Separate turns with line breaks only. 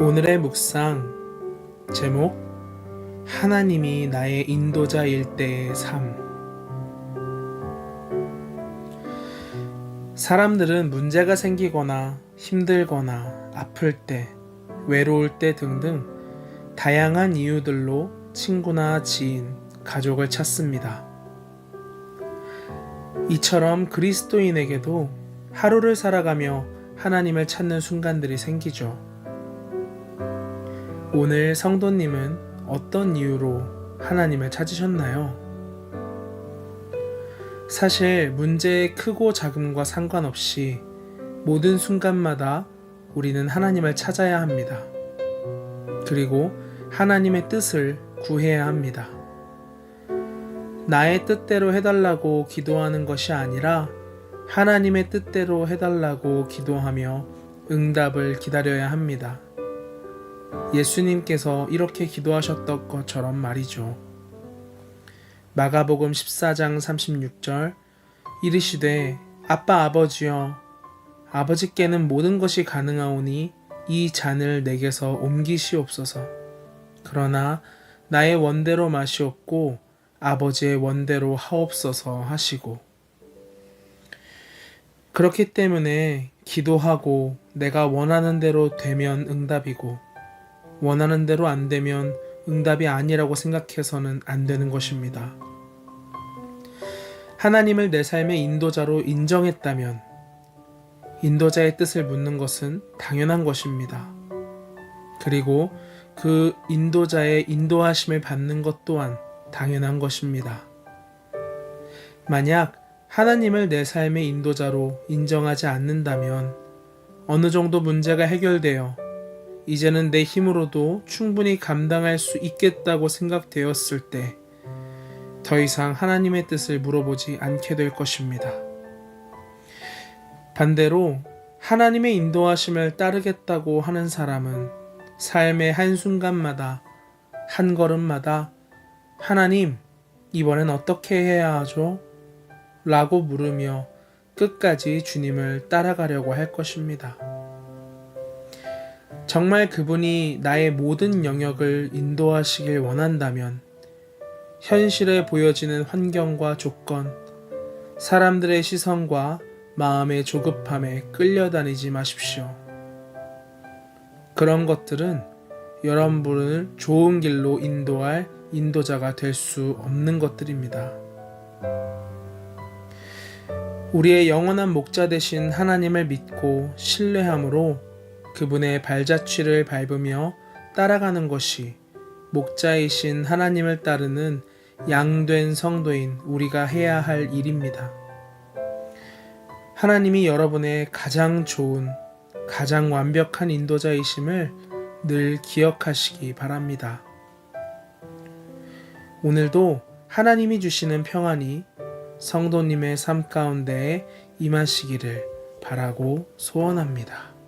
오늘의 묵상 제목 하나님이 나의 인도자일 때의 삶 사람들은 문제가 생기거나 힘들거나 아플 때 외로울 때 등등 다양한 이유들로 친구나 지인, 가족을 찾습니다. 이처럼 그리스도인에게도 하루를 살아가며 하나님을 찾는 순간들이 생기죠. 오늘 성도님은 어떤 이유로 하나님을 찾으셨나요? 사실 문제의 크고 작음과 상관없이 모든 순간마다 우리는 하나님을 찾아야 합니다. 그리고 하나님의 뜻을 구해야 합니다. 나의 뜻대로 해달라고 기도하는 것이 아니라 하나님의 뜻대로 해달라고 기도하며 응답을 기다려야 합니다. 예수님께서 이렇게 기도하셨던 것처럼 말이죠. 마가복음 14장 36절 이르시되 아빠 아버지여 아버지께는 모든 것이 가능하오니 이 잔을 내게서 옮기시옵소서. 그러나 나의 원대로 마시옵고 아버지의 원대로 하옵소서 하시고 그렇기 때문에 기도하고 내가 원하는 대로 되면 응답이고 원하는 대로 안 되면 응답이 아니라고 생각해서는 안 되는 것입니다. 하나님을 내 삶의 인도자로 인정했다면 인도자의 뜻을 묻는 것은 당연한 것입니다. 그리고 그 인도자의 인도하심을 받는 것 또한 당연한 것입니다. 만약 하나님을 내 삶의 인도자로 인정하지 않는다면 어느 정도 문제가 해결되어 이제는 내 힘으로도 충분히 감당할 수 있겠다고 생각되었을 때 더 이상 하나님의 뜻을 물어보지 않게 될 것입니다. 반대로 하나님의 인도하심을 따르겠다고 하는 사람은 삶의 한순간마다 한 걸음마다 하나님, 이번엔 어떻게 해야 하죠? 라고 물으며 끝까지 주님을 따라가려고 할 것입니다. 정말 그분이 나의 모든 영역을 인도하시길 원한다면 현실에 보여지는 환경과 조건, 사람들의 시선과 마음의 조급함에 끌려다니지 마십시오. 그런 것들은 여러분을 좋은 길로 인도할 인도자가 될 수 없는 것들입니다. 우리의 영원한 목자 되신 하나님을 믿고 신뢰함으로 그분의 발자취를 밟으며 따라가는 것이 목자이신 하나님을 따르는 양된 성도인 우리가 해야 할 일입니다. 하나님이 여러분의 가장 좋은, 가장 완벽한 인도자이심을 늘 기억하시기 바랍니다. 오늘도 하나님이 주시는 평안이 성도님의 삶 가운데에 임하시기를 바라고 소원합니다.